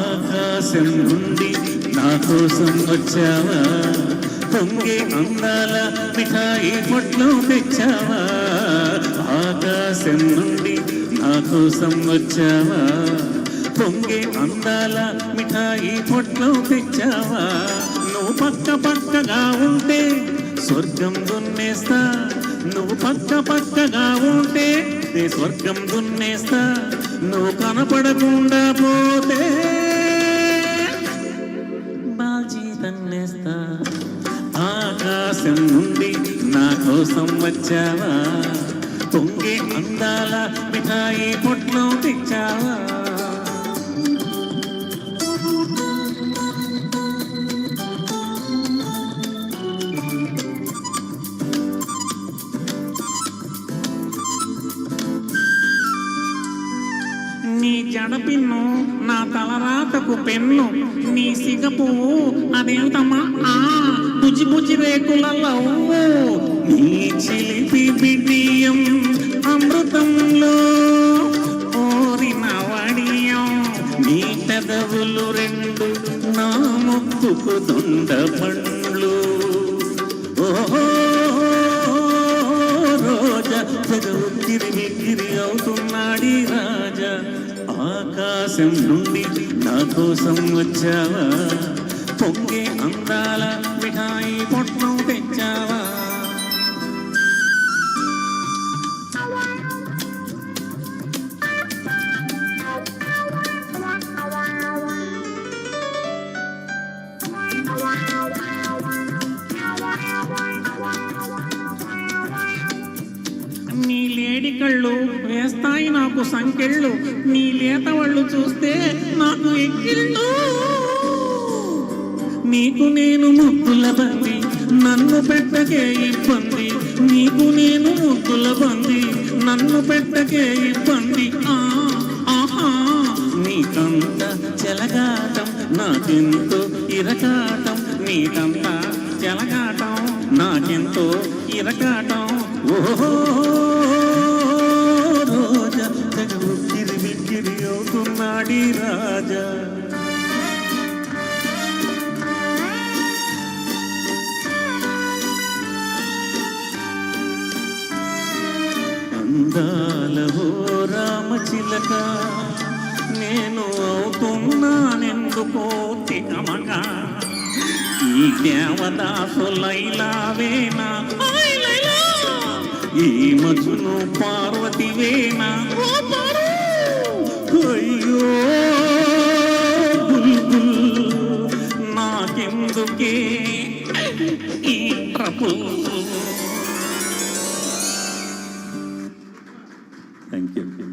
ఆకాశం నుండి నా కోసం వచ్చావా? పొంగి అందాల మిఠాయి పొట్లు తెచ్చావా? ఆకాశం నుండి నా కోసం వచ్చావా? పొంగి అందాల మిఠాయి పొట్లు తెచ్చావా? నువ్వు పక్క పక్కగా ఉంటే స్వర్గం దున్నేస్తా. నువ్వు పక్క పక్కగా ఉంటే నీ స్వర్గం దున్నేస్తా. నువ్వు కనపడకుండా పోతే బాల్జీ తన్నేస్తా ఆకాశం నుండి నా కోసం వచ్చావా? పొంగి అందాల మిఠాయి పొట్లో తెచ్చావా? నాకు పెన్ను. నీ సిగపు అదేంటమ్మా ఆ బుజ్జి బుజ్జి రేకులలో నీ చిలిపి బిడియం అమృతంలో కోరిన వడియం. నీ పెదవులు రెండు నా ముక్కుకు దొండ పండ్లు. ఓహో రోజా పెదవు తిరిగి తిరిగి అవుతున్నాడి రాజా. ఆకాశం నుండి నా కోసం వచ్చావా? పొంగే అందాల మిఠాయి పొట్లం తెచ్చావా? లేడి కళ్ళు వేస్తాయి నాకు సంకెళ్ళు. నీ లేత వాళ్ళు చూస్తే నాకు ఎక్కిళ్ళు నీకు నేను ముద్దుల బంది నన్ను పెట్టకే ఇబ్బంది. నీకు నేను ముద్దుల బంది నన్ను పెట్టకే ఇబ్బంది. ఆ ఆహా నీకంత చెలగాటం నాకెంతో ఇరకాటం. నీకంత చెలగాటం నాకెంతో ఇరకాటం. ఓహో. అందాల ఓ రామచిలక నేను అవుతున్నానెందుకో తికమగా ఈ దేవదాసులైలావేనా? ఓయ్ ఈ మధును పార్వతివేనా? ఓ అయ్యో బుల్బుల్ నాకెందుకే ఈ ట్రబుల్ Yeah.